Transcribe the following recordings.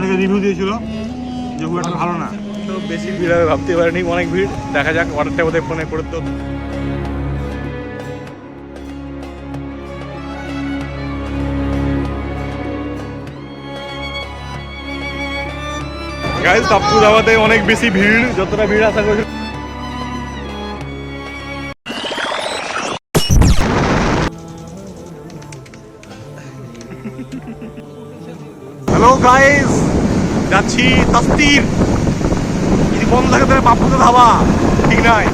অনেকে রিভিউ দিয়েছিল যে খুব একটা ভালো না। তো বেশি ভিড় হবে ভাবতে পারিনি, অনেক ভিড়। দেখা যাক, অর্ডারটা বোধহয় ফোনে করে তো গাইজ টাপ্পু দাওয়াতে অনেক বেশি ভিড়, যতটা ভিড় আশা করছি হ্যালো যাচ্ছি তাস্তির যদি বন্ধ থাকে তাহলে বাপুতে ধাবা ঠিক নয়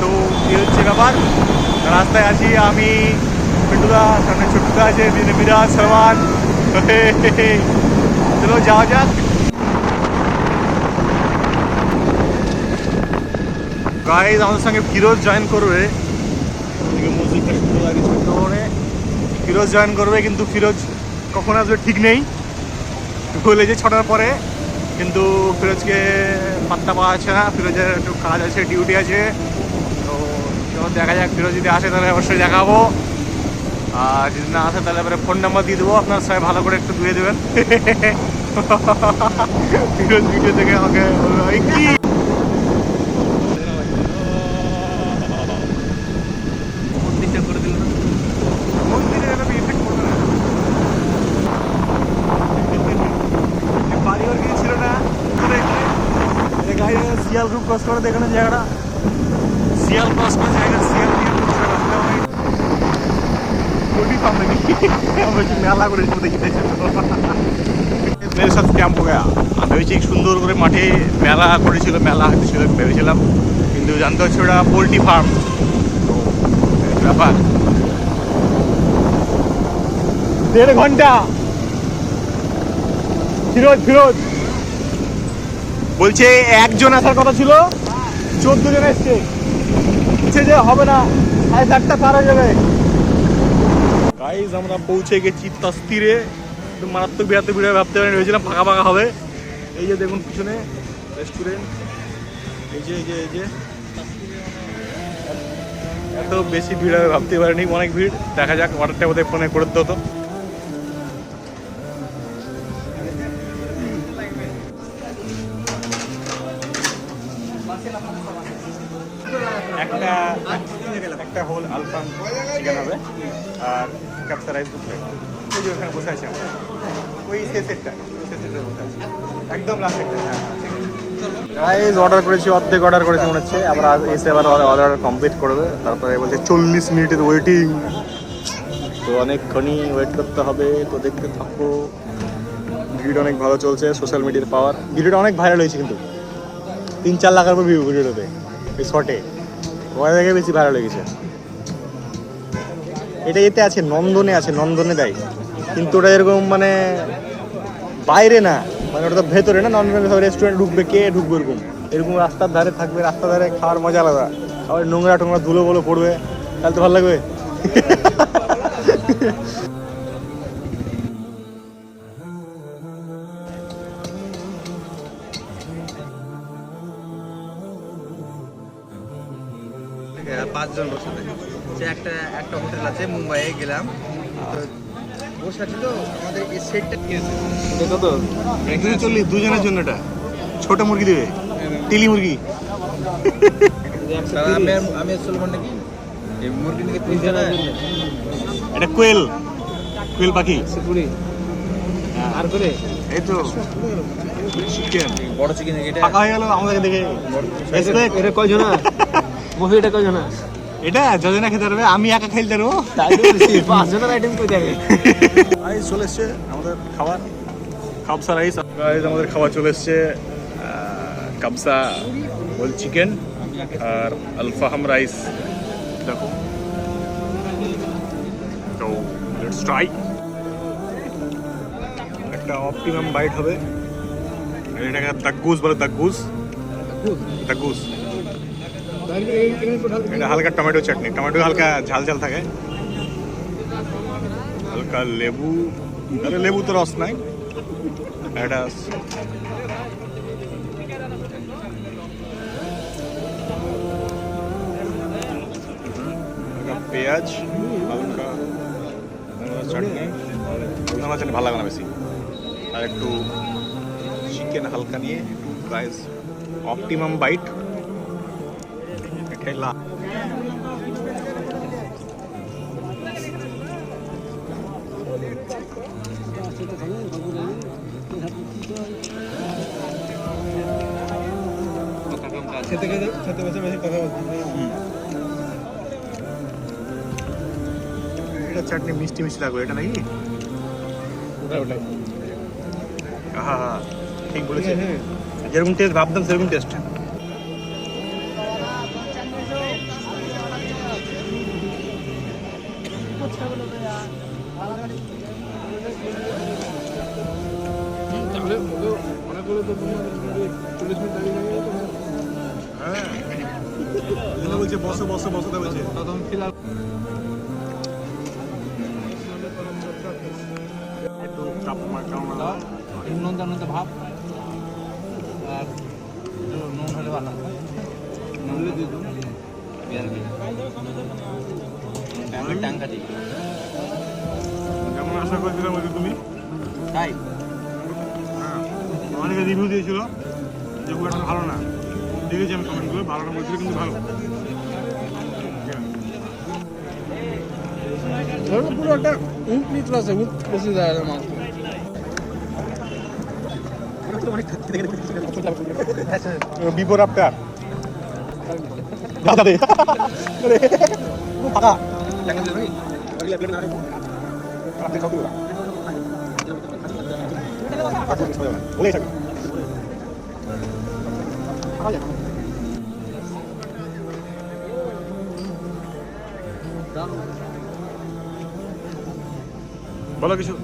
তো এই হচ্ছে ব্যাপার। রাস্তায় আছি আমি, পিন্টুদা, সামনে ছোট্টুদা আছে মিরাজ সালমান। চলো যাওয়া যাক। গাইজ আমাদের সঙ্গে ফিরোজ জয়েন করবে। ফিরোজ জয়েন করবে, কিন্তু ফিরোজ কখন আসবে ঠিক নেই। বলেছে ছটার পরে, কিন্তু ফিরোজকে পাত্তা পাওয়া যাচ্ছে না। ফিরোজের একটু কাজ আছে ডিউটি আছে। তো চলো দেখা যাক, ফিরোজ যদি আসে তাহলে অবশ্যই দেখাবো। আর যদি না আসে তাহলে এবারে ফোন নাম্বার দিয়ে দেবো। আপনার সবাই ভালো করে একটু ধুয়ে দেবেন। ফিরোজ ভিডিও থেকে আমাকে মন্দিরটা করে দিল না মন্দিরে এরকম effect পড়বে না। এই বাড়িঘর কিছু ছিল না করে এখানে এই গাড়ি শিয়াল দেখানো জায়গাটা শিয়াল করে জায়গা শিয়াল মেলা করে সাথে ক্যাম্প হয়ে আমি ভেবেছি সুন্দর করে মাঠে মেলা করেছিল মেলা ভেবেছিলাম। কিন্তু জানতে হচ্ছে ওটা পোলট্রি ফার্ম। তো ব্যাপার। দেড় ঘণ্টা। ফিরোজ ফিরোজ। বলছে একজন আসার কথা ছিল। চোদ্দ জন এসছে। বলছে যে হবে না, সাড়ে চারটা পার হয়ে যাবে। গাইজ আমরা পৌঁছে গেছি তাস্তিরে। মারাত্মক বিরাতে বিড়ে ভাবতে পারি ভেবেছিলাম ফাঁকা ফাঁকা হবে। এই যে দেখুন পিছনে রেস্টুরেন্ট এই যে এই যে এই যে। এত বেশি ভিড় হবে, ভাবতে পারিনি, অনেক ভিড়। দেখা যাক অর্ডারটা বোধহয় ফোনে করে দিতে রাইস দু ওই যে ওখানে বসে আছি আমরা ওই শেষেরটা শেষেরটা বসে আছি একদম লাস্টেরটা হ্যাঁ গাইজ অর্ডার করেছি, অর্ধেক অর্ডার করেছি মনে হচ্ছে। আবার এসে আবার অর্ডার কমপ্লিট করবে। তারপরে বলছে, চল্লিশ মিনিটের ওয়েটিং তো অনেকক্ষণই ওয়েট করতে হবে, তো দেখতে থাকো। ভিডিওটা অনেক ভালো চলছে সোশ্যাল মিডিয়ার পাওয়ার ভিডিওটা অনেক ভাইরাল হয়েছে কিন্তু। তিন চার লাখের উপর ভিউ ভিডিওটাতে এই শর্টে ওখান থেকে বেশি ভাইরাল হয়ে গেছে। এটা এতে আছে, নন্দনে আছে, নন্দনে দেয়। কিন্তু ওটা এরকম মানে বাইরে না। মানে ওটা তো ভেতরে না, নন্দনে সব রেস্টুরেন্ট ঢুকবে, কে ঢুকবে এরকম? এরকম রাস্তার ধারে থাকবে, রাস্তার ধারে খাওয়ার মজা আলাদা। আবার নোংরা টোংরা ধুলো বলো পড়বে, তাহলে তো ভালো লাগবে। পাঁচজন বসে থাকে। সে একটা একটা হোটেল আছে মুম্বাইয়ে গেলাম। তো বসে আছে তো আমাদের এই সেটটা দেখো তো দুজন চল্লিশ দুজনের জন্য এটা। ছোট মুরগি দেবে টিলি মুরগি। আমি আমি চলবো নাকি? এই মুরগি এটা কোয়েল কোয়েল পাখি। আর করে এই তো চিকেন বড় চিকেন এটা? হয়ে গেল আমাদেরকে দেখে. এটা কয়জন? মুভি এটা কয়জন? এটা যজনা খেতে পারবে, আমি একা খেলতে পারব। তাই পাঁচ জনের আইটেম কই থাকে রাইস চলে এসছে আমাদের খাবার। কাবসা রাইস। রাইস আমাদের খাবার চলে এসছে কাবসা হোল চিকেন আর আলফাহাম রাইস। দেখো। তো লেটস ট্রাই একটা অপটিমাম বাইট হবে। এটাকে দাগুস বলে দাগুস দাগুস এটা হালকা টমেটো চাটনি। টমেটো হালকা ঝাল ঝাল থাকে। হালকা লেবু। আরে লেবু তো রস নাই। এটা পেঁয়াজ, হালকা চাটনি। ধনিয়া চাটনি ভালো লাগে না বেশি। আর একটু চিকেন হালকা নিয়ে গাইস অপটিমাম বাইট খেলা। খেতে খেতে খেতে বসে বেশি কথা বলছি এটা চাটনি মিষ্টি মিষ্টি লাগবে এটা নাকি? ওটাই ওটাই। হ্যাঁ হ্যাঁ ঠিক বলেছে যেরকম টেস্ট ভাবতাম সেরকম টেস্ট চাপ মার কারণ নুন জানুন ভাব। আর নুন হলে ভালো নুন টাঙ্কা দিই। যেমন আশা করেছিলাম তুমি? তাই? হ্যাঁ। অনেকে রিভিউ দিয়েছিল। যে খুব একটা ভালো না। দেখেছি আমি কমেন্টগুলো ভালো না বলছিল কিন্তু ভালো। পুরো একটা উঁট নিতে আছে উঁট বসে যায় মাছ বিফোর আফটার দাদা রে ফাঁকা বলে থাকে বলো কিছু।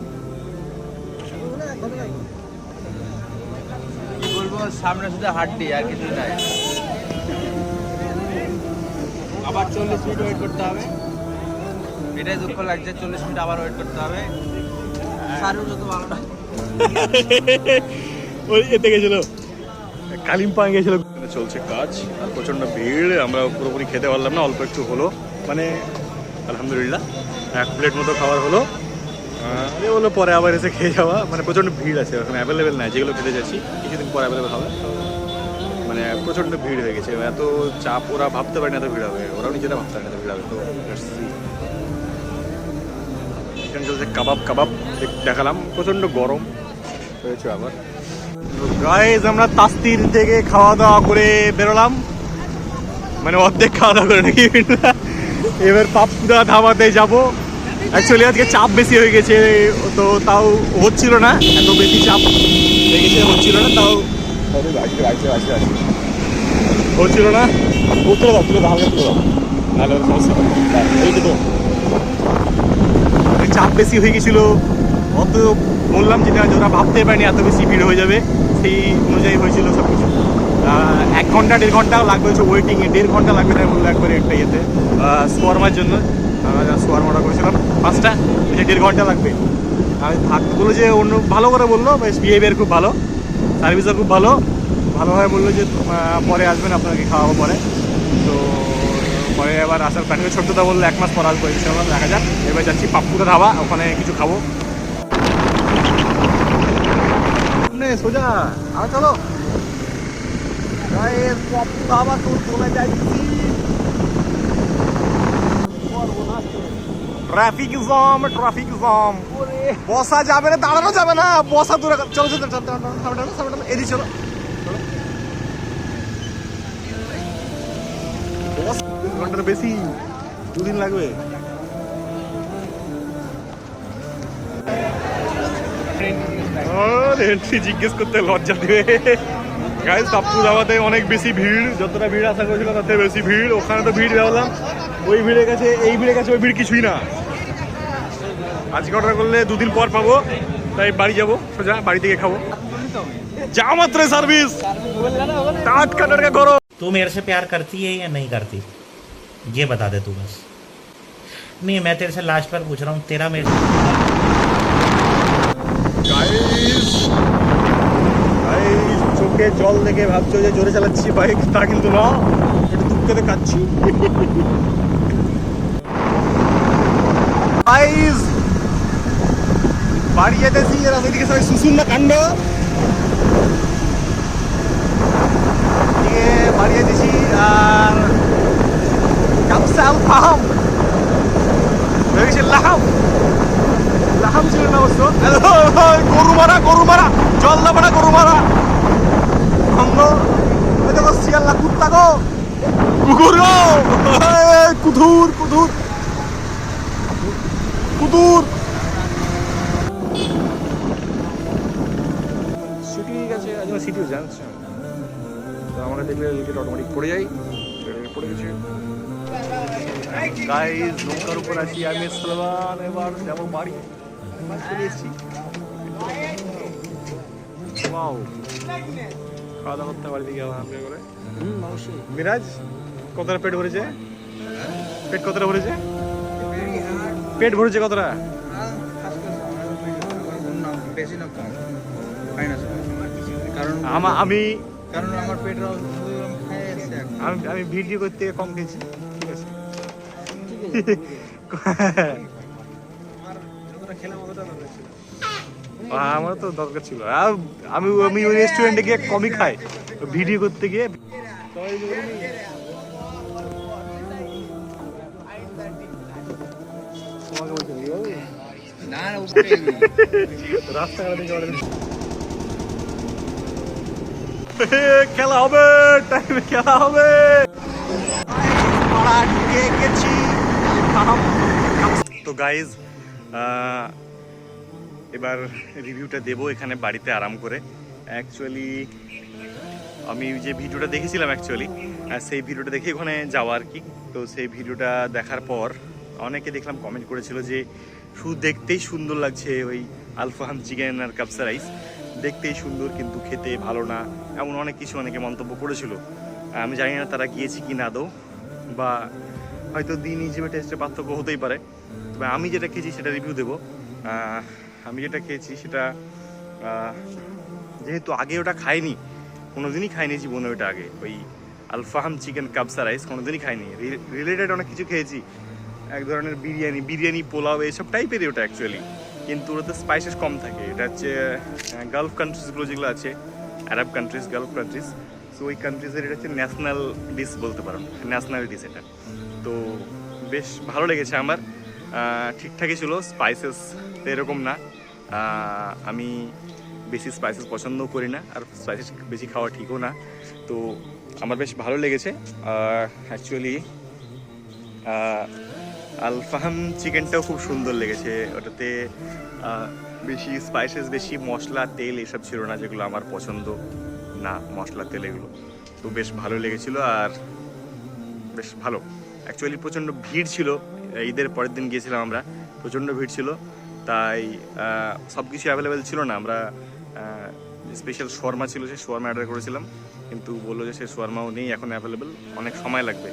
বলব সামনে শুধু হাড্ডি আর কিছু নাই। আবার চল্লিশ মিনিট ওয়েট করতে হবে। এটাই দুঃখ লাগছে চল্লিশ মিনিট আবার ওয়েট করতে হবে। সারু যত ভালো না ওই এতে গেছিল। কালিম্পাং গেছিল। চলছে কাজ আর প্রচণ্ড ভিড় আমরা পুরোপুরি খেতে পারলাম না অল্প একটু হলো। মানে আলহামদুলিল্লাহ এক প্লেট মতো খাবার হলো। আরে বলল পরে আবার এসে খেয়ে যাওয়া। মানে প্রচণ্ড ভিড় আছে এখন অ্যাভেলেবেল নাই, যেগুলো খেতে যাচ্ছি, কিছুদিন পর অ্যাভেলেবেল হবে। মানে প্রচণ্ড ভিড় হয়ে গেছে, এত চাপ, ওরা ভাবতে পারে না এত ভিড় হবে, ওরাও নিজেরা ভাবতে পারে না ভিড় হবে, তো এখানে চলছে কাবাব কাবাব দেখালাম, প্রচণ্ড গরম হয়েছে আবার। গাইজ আমরা তাস্তির থেকে খাওয়া দাওয়া করে বেরোলাম। মানে অর্ধেক খাওয়া দাওয়া করে নাকি? এবার পাপুদা ধাবাতে যাব। অ্যাকচুয়ালি আজকে চাপ বেশি হয়ে গেছে তো তাও হচ্ছিল না এত বেশি চাপ লেগেছে হচ্ছিল না তাও হচ্ছিল না। দাও তুলে দাও তুলে দাও। নাহলে সমস্যা এই তো তো। চাপ বেশি হয়ে গেছিল অত বললাম যেটা ওরা ভাবতে পারেনি এত বেশি ভিড় হয়ে যাবে সেই অনুযায়ী হয়েছিল সব কিছু এক ঘণ্টা দেড় ঘন্টাও লাগবে হচ্ছে ওয়েটিংয়ে দেড় ঘণ্টা লাগবে তাই বলল একবারে একটা ইয়েতে সোয়ারমার জন্য। সোয়ারমা অর্ডার করেছিলাম। পাঁচটা যে দেড় ঘণ্টা লাগবে। আমি থাকতে বলল যে অন্য ভালো করে বলল, বেশ বিহেভিয়ার খুব ভালো সার্ভিসও খুব ভালো। ভালোভাবে বলল যে পরে আসবেন, আপনাকে খাওয়াবো পরে। তো, পরে আবার আসার প্ল্যান ছোট্টদা বলল, এক মাস পর আসব ইনশাল্লাহ দেখা যাক। এবার যাচ্ছি পাপ্পুদা ধাবা, ওখানে কিছু খাব। সোজা, আর চলো। পপ্পু ধাবা তোর চলে যাচ্ছি। ট্রাফিক জ্যাম ট্রাফিক জ্যাম বসা যাবে না দাঁড়ানো যাবে না। বসা দূরে চলো চলো চলো চলো, ঘণ্টার বেশি দুদিন লাগবে। এন্ট্রি জিজ্ঞেস করতে লজ্জা দেবে। গাইজ তাপ্পু ধাবাতে অনেক বেশি ভিড় যতটা ভিড় আশা করেছিলাম তার বেশি ভিড়। ওখানে তো ভিড় বেরোলাম ওই ভিড়ের কাছে এই ভিড়ের কাছে ওই ভিড় কিছুই না আজকে অর্ডার করলে দুদিন পর পাবো তাই বাড়ি যাবো সোজা বাড়ি থেকে খাবো যা মাত্র সার্ভিস টাটকা টাটকা করো तू मेरे से प्यार करती है या नहीं करती ये बता दे तू बस नहीं मैं तेरे से लास्ट बार पूछ रहा हूँ तेरा मेरे से গাইস গাইস চোখে জল দেখে ভাবছো যে জোরে চালাচ্ছি বাইক তা কিন্তু না একটু দুঃখে কাচ্ছি গাইস বাড়ি যেতেছি, এরা সেদিকে সবাই শুশুন না কাণ্ড দিয়ে বাড়ি যেতেছি, আর কাপসাল ফাহাম ভেবেছি লাহাম। লাহাম ছিল না অবশ্য। গরু মারা গরু মারা। জল না মারা গরু মারা। আমরা দেখো শিয়াল্লা কুত্তা গো। কুকুর কুধুর কুধুর। সিটি গেছে আজ সিটিও জানছে তো আমরা দেখলে অটোমেটিক পড়ে যাই। পড়ে গেছে। গাইজ নৌকার উপর আছি আমি সালমান এবার যাব বাড়ি। চলে এসেছি। ওয়াও খাওয়া দাওয়া করতে বাড়ি করে মিরাজ কতটা পেট ভরেছে? পেট কতটা ভরেছে? পেট ভরেছে কতটা? আমা কারণ আমার অবস্থা আমি। আমি ভিডিও করতে কম খেয়েছি। আমার তো দরকার ছিল। আমি আমি রেস্টুরেন্টে গিয়ে কমই খাই। ভিডিও করতে গিয়ে খেলা হবে খেলা হবে তো গাইজ এবার রিভিউটা দেবো এখানে বাড়িতে আরাম করে। অ্যাকচুয়ালি আমি যে ভিডিওটা দেখেছিলাম অ্যাকচুয়ালি সেই ভিডিওটা দেখে ওখানে যাওয়া আর কি। তো সেই ভিডিওটা দেখার পর অনেকে দেখলাম কমেন্ট করেছিল যে শুধু দেখতেই সুন্দর লাগছে ওই আলফাহাম চিকেন আর কাপসা রাইস। দেখতেই সুন্দর কিন্তু খেতে ভালো না, এমন অনেক কিছু অনেকে মন্তব্য করেছিল। আমি জানি না তারা গিয়েছে কি না দো, বা হয়তো দিন হিসেবে টেস্টের পার্থক্য হতেই পারে। তবে আমি যেটা খেয়েছি সেটা রিভিউ দেবো। আমি যেটা খেয়েছি সেটা যেহেতু আগে ওটা খাইনি, কোনোদিনই খাইনি জীবনে ওটা আগে। ওই আলফাহাম চিকেন কাবসা রাইস কোনোদিনই খাইনি। রিলেটেড অনেক কিছু খেয়েছি। এক ধরনের বিরিয়ানি বিরিয়ানি, পোলাও এইসব টাইপেরই ওটা অ্যাকচুয়ালি কিন্তু ওটাতে স্পাইসেস কম থাকে। এটা হচ্ছে গালফ কান্ট্রিজগুলো যেগুলো আছে Arab countries Gulf countries so ওই কান্ট্রিজের এটা হচ্ছে ন্যাশনাল ডিশ বলতে পারো ন্যাশনাল ডিশ এটা। তো বেশ ভালো লেগেছে আমার। ঠিকঠাকই ছিল স্পাইসেস এরকম না। আমি বেশি স্পাইসেস পছন্দও করি না, আর স্পাইসেস বেশি খাওয়া ঠিকও না। তো আমার বেশ ভালো লেগেছে। অ্যাকচুয়ালি আলফাহাম চিকেনটাও খুব সুন্দর লেগেছে। ওটাতে বেশি স্পাইসেস বেশি মশলা, তেল এসব ছিল না যেগুলো আমার পছন্দ। না, মশলা, তেল এগুলো। তো বেশ ভালো লেগেছিল আর বেশ ভালো। অ্যাকচুয়ালি প্রচণ্ড ভিড় ছিল। ঈদের পরের দিন গিয়েছিলাম আমরা। প্রচণ্ড ভিড় ছিল। তাই সব কিছু অ্যাভেলেবেল ছিল না। আমরা স্পেশাল শর্মা ছিল সে শর্মা অর্ডার করেছিলাম। কিন্তু বলল যে সে শর্মাও নেই, এখন অ্যাভেলেবেল অনেক সময় লাগবে।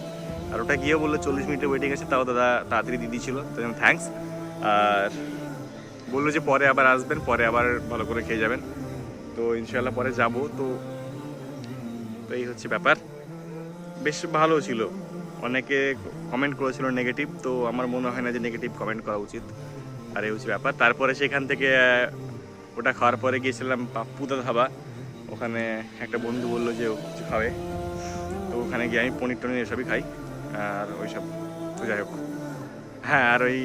আর ওটা গিয়ে বলল চল্লিশ মিনিটের ওয়েটিং আছে, তাও দাদা তাড়াতাড়ি দিদি দিয়েছিল তাই জন্য থ্যাঙ্কস আর বলল যে পরে আবার আসবেন, পরে আবার ভালো করে খেয়ে যাবেন। তো ইনশাল্লাহ পরে যাব, তো তো এই হচ্ছে ব্যাপার। বেশ ভালো ছিল। অনেকে কমেন্ট করেছিল নেগেটিভ তো আমার মনে হয় না যে নেগেটিভ কমেন্ট করা উচিত। আর এই হচ্ছে ব্যাপার। তারপরে সেখান থেকে ওটা খাওয়ার পরে গিয়েছিলাম পাপ্পুদা ধাবা। ওখানে একটা বন্ধু বলল যে কিছু খাবে। তো ওখানে গিয়ে আমি পনির টনির এসবই খাই। আর ওইসব, তো যাই হোক। হ্যাঁ আর ওই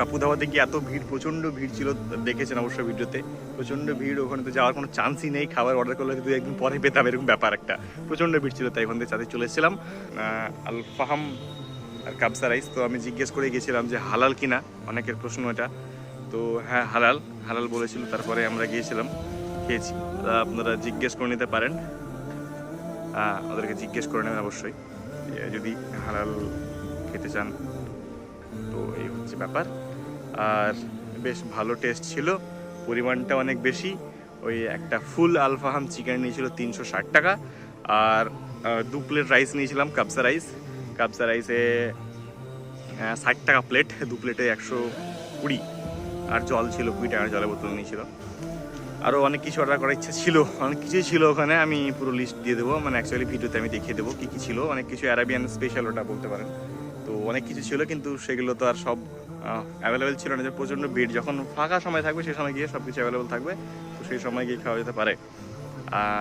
পাপ্পু ধাবাতে গিয়ে এত ভিড়, প্রচণ্ড ভিড় ছিল, দেখেছেন অবশ্য ভিডিওতে। প্রচণ্ড ভিড়, ওখানে তো যাওয়ার কোনো চান্সই নেই, খাবার অর্ডার করলে দু একদিন পরে পেতাম, এরকম ব্যাপার একটা। প্রচণ্ড ভিড় ছিল, তাই ওখান থেকে চাঁদে চলে এসেছিলাম। আল আর কাবসা রাইস, তো আমি জিজ্ঞেস করে গিয়েছিলাম যে হালাল কিনা অনেকের প্রশ্ন এটা। তো হ্যাঁ হালাল হালাল বলেছিল, তারপরে আমরা গিয়েছিলাম, খেয়েছি। আপনারা জিজ্ঞেস করে নিতে পারেন। ওদেরকে জিজ্ঞেস করে নেবেন অবশ্যই। যদি হালাল খেতে চান, তো এই হচ্ছে ব্যাপার। আর বেশ ভালো টেস্ট ছিল, পরিমাণটা অনেক বেশি। ওই একটা ফুল আলফাহাম চিকেন নিয়েছিল তিনশো ষাট টাকা। আর দু প্লেট রাইস নিয়েছিলাম কাবসা রাইস কাবসা রাইসে ষাট টাকা প্লেট দু প্লেটে একশো কুড়ি। আর জল ছিল কুড়ি টাকার জলের বোতল নিয়েছিল। আরও অনেক কিছু অর্ডার করার ইচ্ছা ছিল। অনেক কিছুই ছিল ওখানে, আমি পুরো লিস্ট দিয়ে দেবো। মানে অ্যাকচুয়ালি ভিডিওতে আমি দেখিয়ে দেবো কী কী ছিল। অনেক কিছু অ্যারাবিয়ান স্পেশাল ওটা বলতে পারেন। তো অনেক কিছু ছিল, কিন্তু সেগুলো তো আর সব অ্যাভেলেবেল ছিল না। যে প্রচণ্ড ভিড়, যখন ফাঁকা সময় থাকবে সেই সময় গিয়ে সব কিছু অ্যাভেলেবেল থাকবে, তো সেই সময় গিয়ে খাওয়া যেতে পারে।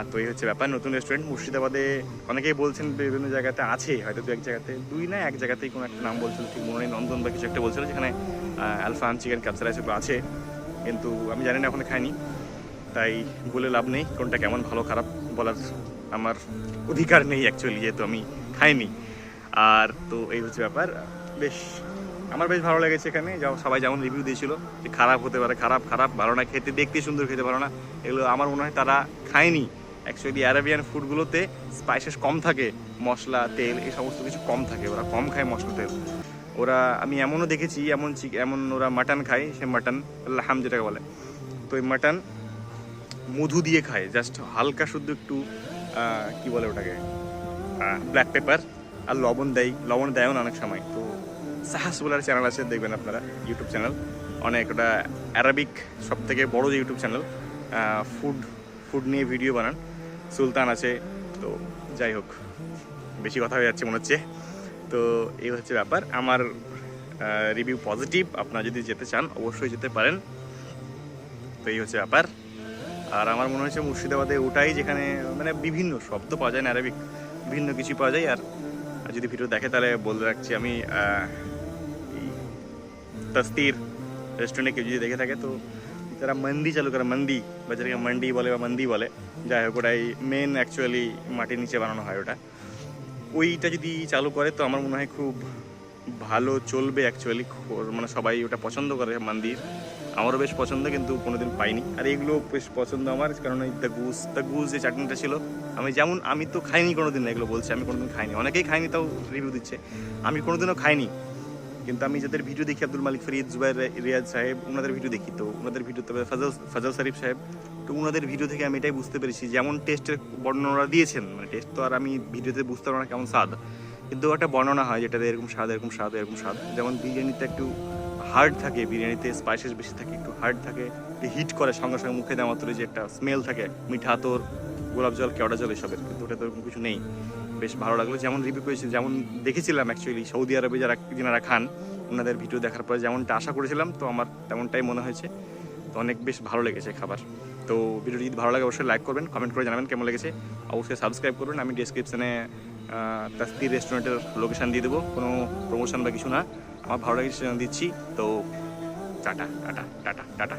তো এই হচ্ছে ব্যাপার। নতুন রেস্টুরেন্ট মুর্শিদাবাদে অনেকেই বলছেন বিভিন্ন জায়গাতে আছে, হয়তো দু এক জায়গাতে, দুই না, এক জায়গাতেই কোনো একটা নাম বলছিল ঠিক মনে নন্দন বা কিছু একটা বলছিল, যেখানে আলফান চিকেন ক্যাপসারাইস এগুলো আছে। কিন্তু আমি জানি না, এখন খাইনি। তাই বলে লাভ নেই। কোনটা কেমন, ভালো, খারাপ বলার আমার অধিকার নেই অ্যাকচুয়ালি যেহেতু আমি খাইনি। আর তো এই হচ্ছে ব্যাপার। বেশ, আমার বেশ ভালো লেগেছে এখানে। যাও, সবাই যেমন রিভিউ দিয়েছিল যে খারাপ হতে পারে, খারাপ খারাপ, ভালো না, খেতে, দেখতে সুন্দর, খেতে ভালো না, এগুলো আমার মনে হয় তারা খায়নি। অ্যাকচুয়ালি অ্যারাবিয়ান ফুডগুলোতে স্পাইসেস কম থাকে, মশলা, তেল, এই সমস্ত কিছু কম থাকে, ওরা কম খায় মশলা, তেল। ওরা, আমি এমনও দেখেছি, এমন এমন ওরা মাটন খায়, সে মাটন লাহাম যেটাকে বলে। তো এই মাটন মধু দিয়ে খায় জাস্ট হালকা শুদ্ধ একটু কি বলে ওটাকে? ব্ল্যাক পেপার আর লবণ দেয়, লবণ দেয়ও না অনেক সময়। তো সাহাস বলার চ্যানেল আছে, দেখবেন আপনারা ইউটিউব চ্যানেল অনেক ওটা অ্যারাবিক সব থেকে বড়ো যে ইউটিউব চ্যানেল ফুড ফুড নিয়ে ভিডিও বানান। সুলতান আছে, তো যাই হোক, বেশি কথা হয়ে যাচ্ছে মনে হচ্ছে। তো এই হচ্ছে ব্যাপার। আমার রিভিউ পজিটিভ আপনারা যদি যেতে চান, অবশ্যই যেতে পারেন। তো এই হচ্ছে ব্যাপার। আর আমার মনে হচ্ছে মুর্শিদাবাদে ওটাই যেখানে মানে বিভিন্ন শব্দ পাওয়া যায় না অ্যারাবিক বিভিন্ন কিছু পাওয়া যায়। আর যদি ভিডিও দেখে তাহলে বলে রাখছি আমি তস্তির রেস্টুরেন্টে কেউ যদি দেখে থাকে, তো যারা মন্দি চালু করে, মন্দি, বা যেটাকে মন্ডি বলে বা মন্দি বলে, যাই হোক, ওটাই মেন অ্যাকচুয়ালি মাটির নিচে বানানো হয় ওটা। ওইটা যদি চালু করে, তো আমার মনে হয় খুব ভালো চলবে অ্যাকচুয়ালি মানে সবাই ওটা পছন্দ করে, মন্দির। আমারও বেশ পছন্দ, কিন্তু কোনোদিন পাইনি। আর এগুলো বেশ পছন্দ আমার, কারণ এই দ্য গুস দ্য গুস যে চাটনিটা ছিল, আমি যেমন, আমি তো খাইনি কোনোদিন না এগুলো বলছি, আমি কোনোদিন খাইনি। অনেকেই খাইনি, তাও রিভিউ দিচ্ছে। আমি কোনোদিনও খাইনি। কিন্তু আমি যাদের ভিডিও দেখি, আব্দুল মালিক ফরিদ, জুবাইর রে- রিয়াজ সাহেব ওনাদের ভিডিও দেখি। তো ওনাদের ভিডিও তবে ফজল ফজল শরীফ সাহেব, তো ওনাদের ভিডিও থেকে আমি এটাই বুঝতে পেরেছি, যেমন টেস্টের বর্ণনা দিয়েছেন মানে টেস্ট তো আর আমি ভিডিওতে বুঝতে পারব না কেমন স্বাদ। কিন্তু একটা বর্ণনা হয় যেটাতে এরকম স্বাদ এরকম স্বাদ এরকম স্বাদ। যেমন বিরিয়ানিতে একটু হার্ড থাকে, বিরিয়ানিতে স্পাইসেস বেশি থাকে, একটু হার্ড থাকে, একটু হিট করে সঙ্গে সঙ্গে মুখে দেওয়া মাত্র যে একটা স্মেল থাকে, মিঠা তোর, গোলাপ জল, কেওড়া জল এসবের। কিন্তু ওটা তো এরকম কিছু নেই। বেশ ভালো লাগল। যেমন রিভিউ করেছি, যেমন দেখেছিলাম অ্যাকচুয়ালি সৌদি আরবে যারা যারা খান, ওনাদের ভিডিও দেখার পরে যেমনটা আশা করেছিলাম, তো আমার তেমনটাই মনে হয়েছে। তো অনেক বেশ ভালো লেগেছে খাবার। তো ভিডিওটি যদি ভালো লাগে, অবশ্যই লাইক করবেন কমেন্ট করে জানাবেন কেমন লেগেছে। অবশ্যই সাবস্ক্রাইব করবেন। আমি ডিসক্রিপশনে তাস্তির রেস্টুরেন্টের লোকেশান দিয়ে দেবো। কোনো প্রমোশন বা কিছু না। আমার ভালো লাগে দিচ্ছি। তো টাটা টাটা টাটা টাটা।